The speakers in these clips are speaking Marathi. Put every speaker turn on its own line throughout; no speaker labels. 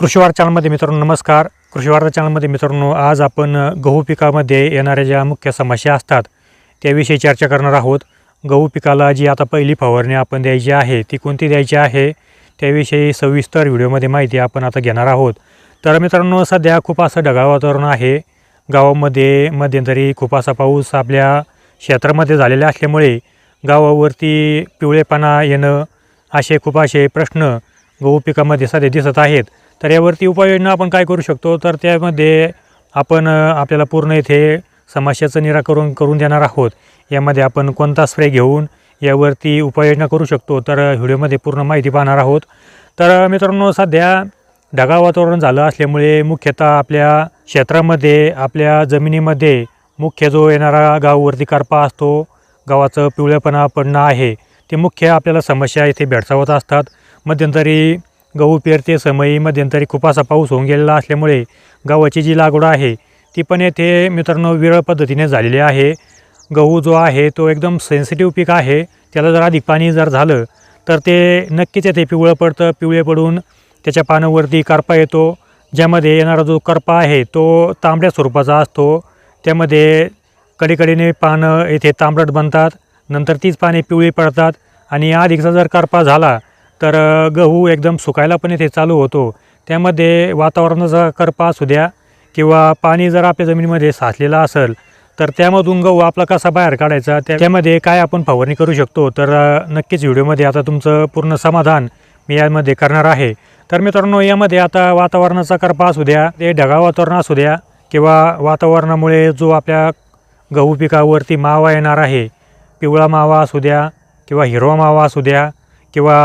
कृषीवार चॅनलमध्ये मित्रांनो नमस्कार. कृषीवार्ता चॅनलमध्ये मित्रांनो आज आपण गहू पिकामध्ये येणाऱ्या ज्या मुख्य समस्या असतात त्याविषयी चर्चा करणार आहोत. गहू पिकाला जी आता पहिली फवारणी आपण द्यायची आहे ती कोणती द्यायची आहे त्याविषयी सविस्तर व्हिडिओमध्ये माहिती आपण आता घेणार आहोत. तर मित्रांनो सध्या खूप असं ढगाळ वातावरण आहे. गावामध्ये मध्यंतरी खूप असा पाऊस आपल्या क्षेत्रामध्ये झालेला असल्यामुळे गावावरती पिवळेपणा येणं असे खूप असे प्रश्न गहू पिकामध्ये सध्या दिसत आहेत. तर यावरती उपाययोजना आपण काय करू शकतो? तर त्यामध्ये आपण आपल्याला पूर्ण इथे समस्याचं निराकरण करून देणार आहोत. यामध्ये आपण कोणता स्प्रे घेऊन यावरती उपाययोजना करू शकतो? तर व्हिडिओमध्ये पूर्ण माहिती पाहणार आहोत. तर मित्रांनो सध्या ढगाळ वातावरण झालं असल्यामुळे मुख्यतः आपल्या क्षेत्रामध्ये आपल्या जमिनीमध्ये मुख्य जो येणारा गावावरती करपा असतो गावाचं पिवळेपणा पडणं आहे. ते मुख्य आपल्याला समस्या इथे भेडसावत असतात. मध्यंतरी गहू पेरते समयी मध्यंतरी खूप असा पाऊस होऊन गेलेला असल्यामुळे गव्हाची जी लागवड आहे ती पण येथे मित्रांनो विरळ पद्धतीने झालेली आहे. गहू जो आहे तो एकदम सेन्सिटिव्ह पीक आहे. त्याला जर अधिक पाणी जर झालं तर ते नक्कीच येथे पिवळं पडतं. पिवळे पडून त्याच्या पानावरती करपा येतो. ज्यामध्ये येणारा जो करपा आहे तो तांबड्या स्वरूपाचा असतो. त्यामध्ये कडीकडीने पानं येथे तांबडट बनतात. नंतर तीच पाने पिवळी पडतात. आणि अधिकचा जर करपा झाला तर गहू एकदम सुकायला पण इथे चालू होतो. त्यामध्ये वातावरणाचा करपा असू द्या किंवा पाणी जर आपल्या जमिनीमध्ये साचलेलं असेल तर त्यामधून गहू आपला कसा बाहेर काढायचा त्या त्यामध्ये काय आपण फवारणी करू शकतो? तर नक्कीच व्हिडिओमध्ये आता तुमचं पूर्ण समाधान मी यामध्ये करणार आहे. तर मित्रांनो यामध्ये आता वातावरणाचा करपा असू द्या ते ढगाळ वातावरण असू द्या किंवा वातावरणामुळे जो आपल्या गहू पिकावरती मावा येणार आहे पिवळा मावा असू द्या किंवा हिरवा मावा असू द्या किंवा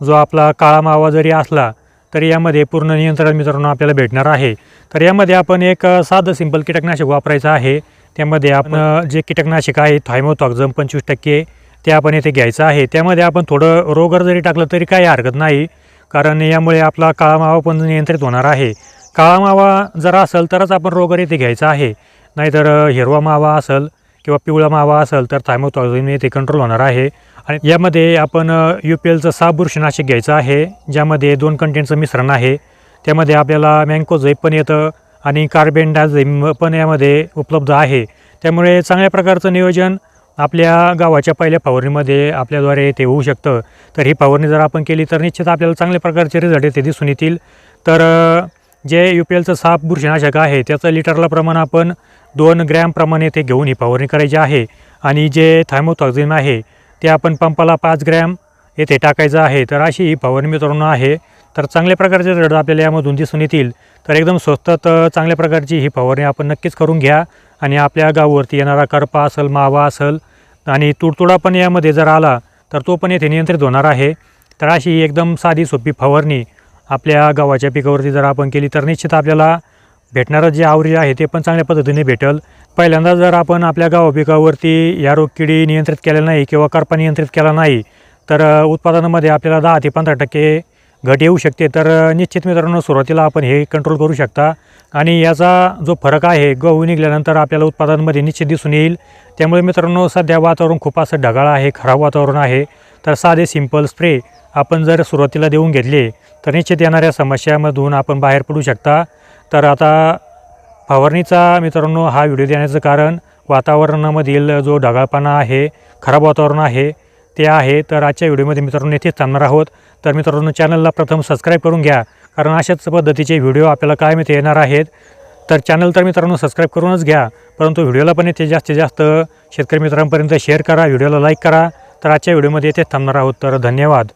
जो आपला काळा मावा जरी असला तरी यामध्ये पूर्ण नियंत्रण मित्रांनो आपल्याला भेटणार आहे. तर यामध्ये आपण एक साधं सिंपल कीटकनाशक वापरायचं आहे. त्यामध्ये आपण जे कीटकनाशक आहे थायमोथॉक्झम पंचवीस टक्के ते आपण येथे घ्यायचं आहे. त्यामध्ये आपण थोडं रोगर जरी टाकलं तरी काही हरकत नाही कारण यामुळे आपला काळा मावा पण नियंत्रित होणार आहे. काळा मावा जर असेल तरच आपण रोगर येथे घ्यायचा आहे. नाहीतर हिरवा मावा असेल किंवा पिवळा मावा असेल तर थायमोथॉक्झम ते कंट्रोल होणार आहे. आणि यामध्ये आपण यू पी एलचं सहा बुरशीनाशक घ्यायचं आहे ज्यामध्ये दोन कंटेंटचं मिश्रण आहे. त्यामध्ये आपल्याला मँकोझेप पण येतं आणि कार्बेंडाझेम पण यामध्ये उपलब्ध आहे. त्यामुळे चांगल्या प्रकारचं नियोजन आपल्या गावाच्या पहिल्या फवारणीमध्ये आपल्याद्वारे ते होऊ शकतं. तर ही फवारणी जर आपण केली तर निश्चित आपल्याला चांगल्या प्रकारचे रिझल्ट येथे दिसून येतील. तर जे यू पी एलचं साप बुरशीनाशक आहे त्याचं लिटरला प्रमाण आपण दोन ग्रॅमप्रमाणे येथे ते घेऊन ही फवारणी करायची आहे. आणि जे थायमोथॉक्झिन आहे ते आपण पंपाला पाच ग्रॅम येथे टाकायचं आहे. तर अशी ही फवारणी मित्रांनो आहे. तर चांगल्या प्रकारचे रड आपल्याला यामधून दिसून येतील. तर एकदम स्वस्तात चांगल्या प्रकारची ही फवारणी आपण नक्कीच करून घ्या. आणि आपल्या गावावरती येणारा करपा असेल मावा असेल आणि तुडतुडा पण यामध्ये जर आला तर तो पण येथे नियंत्रित होणार आहे. तर अशी ही एकदम साधी सोपी फवारणी आपल्या गव्हाच्या पिकावरती जर आपण केली तर निश्चित आपल्याला भेटणारं जे आवरी आहे ते पण चांगल्या पद्धतीने भेटल. पहिल्यांदा जर आपण आपल्या गावा पिकावरती या रोगकिडी नियंत्रित केल्या नाही किंवा करपा नियंत्रित केला नाही तर उत्पादनामध्ये आपल्याला दहा ते पंधरा टक्के घट येऊ शकते. तर निश्चित मित्रांनो सुरुवातीला आपण हे कंट्रोल करू शकता. आणि याचा जो फरक आहे गहू निघाल्यानंतर आपल्याला उत्पादनामध्ये निश्चित दिसून येईल. त्यामुळे मित्रांनो सध्या वातावरण खूप असं ढगाळ आहे खराब वातावरण आहे. तर साधे सिंपल स्प्रे आपण जर सुरुवातीला देऊन घेतले तर निश्चित येणाऱ्या समस्यामधून आपण बाहेर पडू शकता. तर आता फवारणीचा मित्रांनो हा व्हिडिओ देण्याचं कारण वातावरणामधील जो ढगाळपणा आहे खराब वातावरण आहे ते आहे. तर आजच्या व्हिडिओमध्ये मित्रांनो येथेच थांबणार आहोत. तर मित्रांनो चॅनलला प्रथम सबस्क्राईब करून घ्या कारण अशाच पद्धतीचे व्हिडिओ आपल्याला काय कायम येणार आहेत. तर चॅनल तर मित्रांनो सबस्क्राईब करूनच घ्या परंतु व्हिडिओला पण येथे जास्तीत जास्त शेतकरी मित्रांपर्यंत शेअर करा व्हिडिओला लाईक करा. तर आजच्या व्हिडिओमध्ये येथे थांबणार आहोत. तर धन्यवाद.